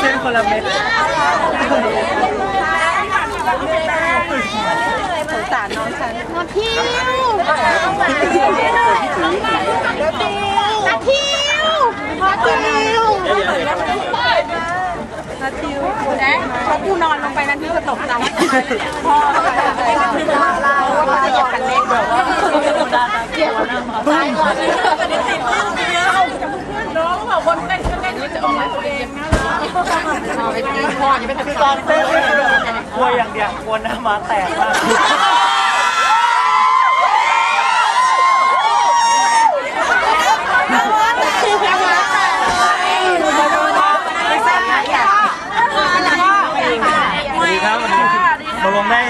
เสงสารน้องฉันนาทิวนาทิวนาทิวนาทิวนะเขากูนอนลงไปนั้นที่จะตกใจพ่อเราเราว่าจะเหยียบคันเล็กแบบว่าเหยียบตายก่อนติดน้องแบบคนเต้นเต้นจะออกมาตัวเองนะ เราไปตีพ่อจะไปทำตอนเต้นกลัวอย่างเดียวกลัวหน้ามาแตกมากตกลงได้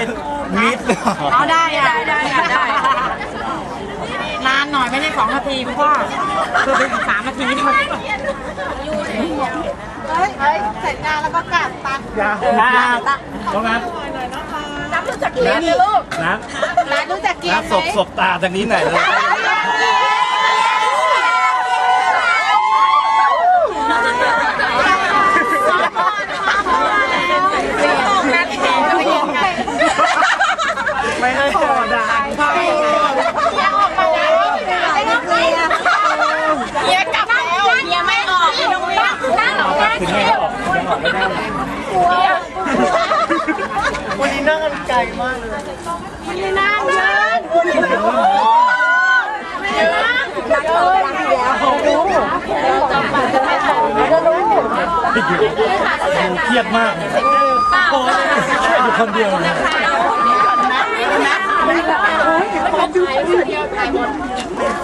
วีดเอาได้อะได้อะได้นานหน่อยไม่ได้สองนาทีคุณพ่อคือเป็นสามนาทีเท่านั้น ฮ้ยเฮ้ยเสร็จงานแล้วก็กลับตันยาวนะตรงนั้นน้ำรู้จักกินไหมลูกนะร้านรู้จักกินนะไหศพศมพตาทางนี้หน่อยเลย ไม่ได้พอดา เฮียกลับแล้วเฮียไม่ออกไม่ต้องเรียกนั่งนั่ง ถึงให้ออกยังออกไม่ได้วัน นี้นั่งกันไกลมากเลยนั่งเยินไม่นั่งเดินรู้เครียดมากโอ้ยช่วยอยู่คนเดียวเลย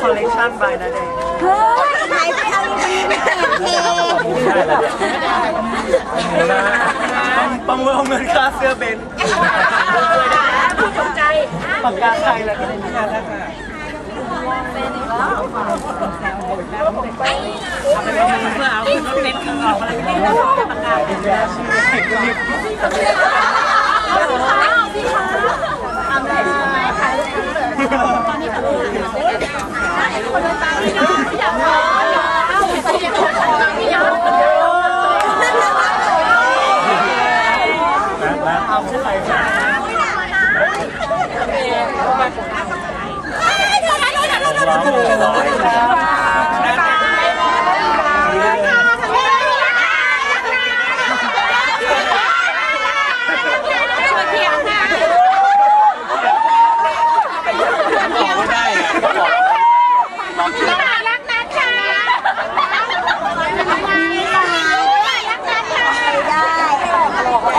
คอลเลคชันบายนะเด็กหายไปเอาอีกทีไม่เห็นทีได้ แล้วเอาเงินค่าเสื้อเบนซ์ปากกาไทยแล้วก็ได้งานแล้วค่ะเมื่อเอาขึ้นรถเบนซ์ออกอะไรไม่ได้ปากกาเป็นยาชีพเอาขึ้นไปค่ะร้องร้อยครับ รักนะคะรักนะคะได้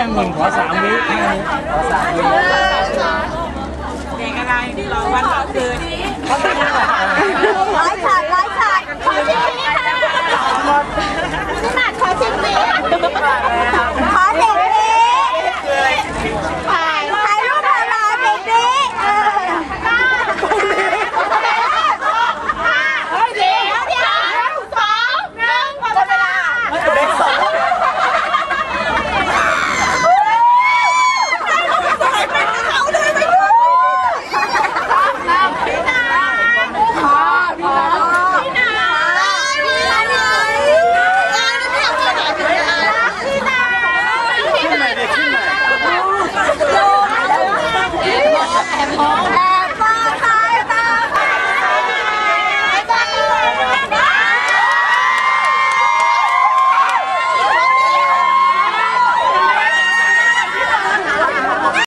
องุ่นขอสามวิขอสามวิเด็กอะไรเราวันเราคืน ขายขาดอะไร